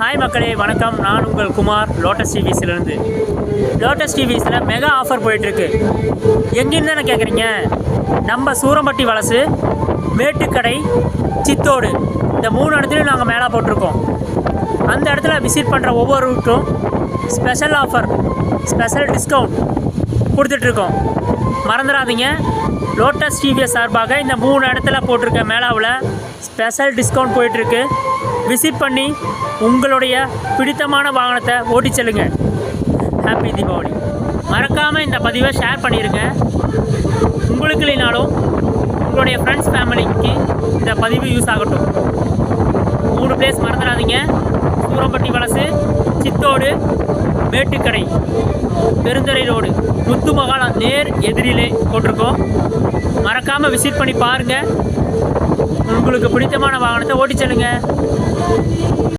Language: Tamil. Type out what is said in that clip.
ஹாய் மக்களே வணக்கம். நான் உங்கள் குமார் லோட்டஸ் டிவிஸ்லேருந்து லோட்டஸ் டிவிஸில் மெகா ஆஃபர் போயிட்டுருக்கு. எங்கேருந்து தானே கேட்குறீங்க நம்ம சூரம்பட்டி வலசு மேட்டுக்கடை சித்தோடு. இந்த மூணு இடத்துலையும் நாங்கள் மேலே போட்டிருக்கோம். அந்த இடத்துல விசிட் பண்ணுற ஒவ்வொரு ரூட்டும் ஸ்பெஷல் ஆஃபர் ஸ்பெஷல் டிஸ்கவுண்ட் கொடுத்துட்ருக்கோம் மறந்துடாதீங்க. லோட்டஸ் டிவிஎஸ் சார்பாக இந்த மூணு இடத்துல போட்டிருக்க மேலாவில் ஸ்பெஷல் டிஸ்கவுண்ட் போயிட்டுருக்கு. விசிட் பண்ணி உங்களுடைய பிடித்தமான வாகனத்தை ஓட்டி செல்லுங்க. ஹாப்பி தீபாவளி மறக்காமல் இந்த பதிவை ஷேர் பண்ணிடுங்க உங்களுக்கு இல்லைனாலும் உங்களுடைய ஃப்ரெண்ட்ஸ் ஃபேமிலிக்கு இந்த பதிவு யூஸ் ஆகட்டும். மூணு பிளேஸ் மறந்துடாதீங்க. சூரம்பட்டி வலசு சித்தோடு மேட்டுக்கடை பெருந்துறை ரோடு. முத்து நேர் எதிரிலே போட்டிருக்கோம். மறக்காமல் விசிட் பண்ணி பாருங்கள் உங்களுக்கு பிடித்தமான வாகனத்தை ஓட்டி செல்லுங்கள்